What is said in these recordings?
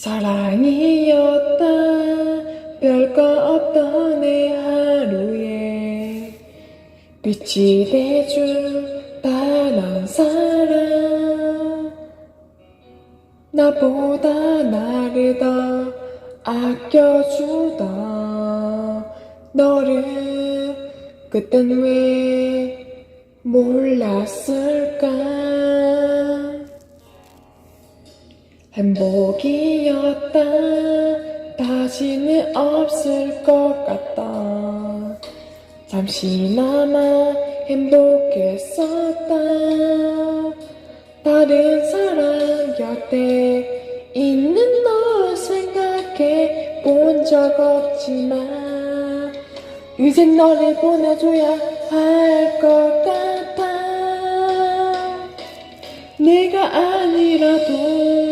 사랑이었다. 별거 없던 내 하루에 빛이 돼줄 다른 사람 나보다 나를 더 아껴주던 너를 그땐 왜 몰랐을까 행복이었다. 다시는 없을 것 같다. 잠시나마 행복했었다. 다른 사람 곁에 있는 널 생각해 본 적 없지만 이젠 너를 보내줘야 할 것 같아. 내가 아니라도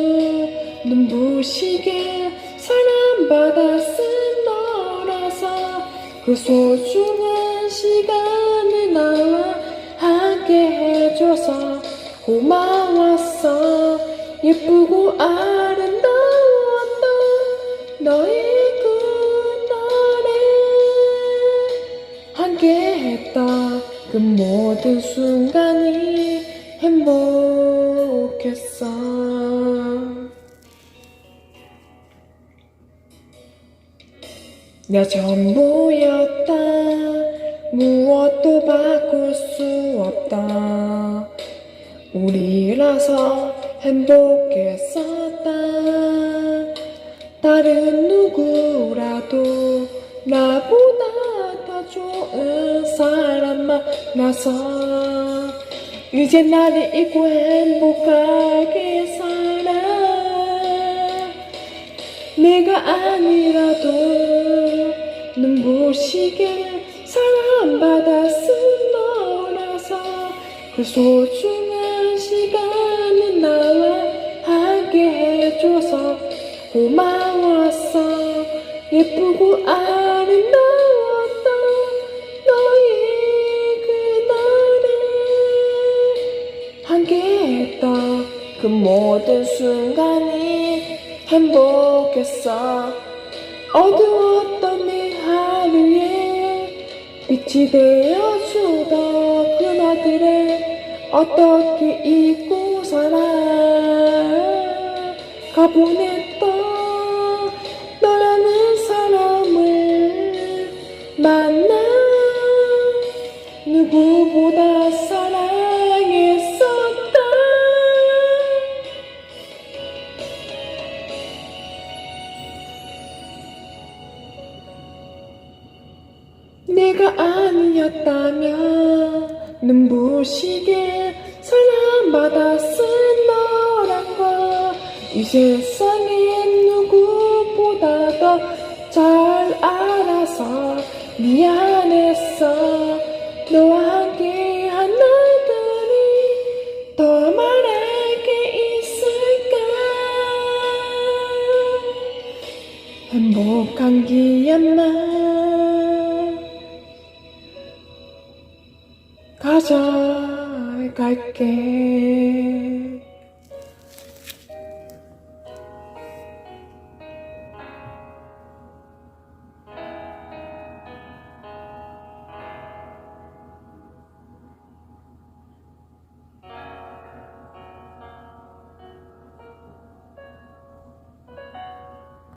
눈부시게 사랑받았은 너라서 그 소중한 시간을 나와 함께 해줘서 고마웠어 예쁘고 아름다웠던 너의 그 날에 함께 했던 그 모든 순간이 행복했어. 내 전부였다. 무엇도 바꿀 수 없다. 우리라서 행복했었다. 다른 누구라도 나보다 더 좋은 사람 만나서 이제 나를 잊고 행복하게 살아 내가 아니라도 눈부시게 사랑받았은 너라서 그 소중한 시간을 나와 함께 해줘서 고마웠어. 예쁘고 아름다웠던 너의 그날에 함께했던 그 모든 순간이 행복했어 어두웠던 내 하루에 빛이 되어 주던 그날들에 어떻게 잊고 살아? 가보냈던 너라는 사람을 만나 누구보다 내가 아니었다면 눈부시게 사랑받았을 너란 걸이 세상엔 누구보다 더 잘 알아서 미안했어. 너와 함께 한 날들이 더 말할 게 있을까? 행복한 기억만 가져갈게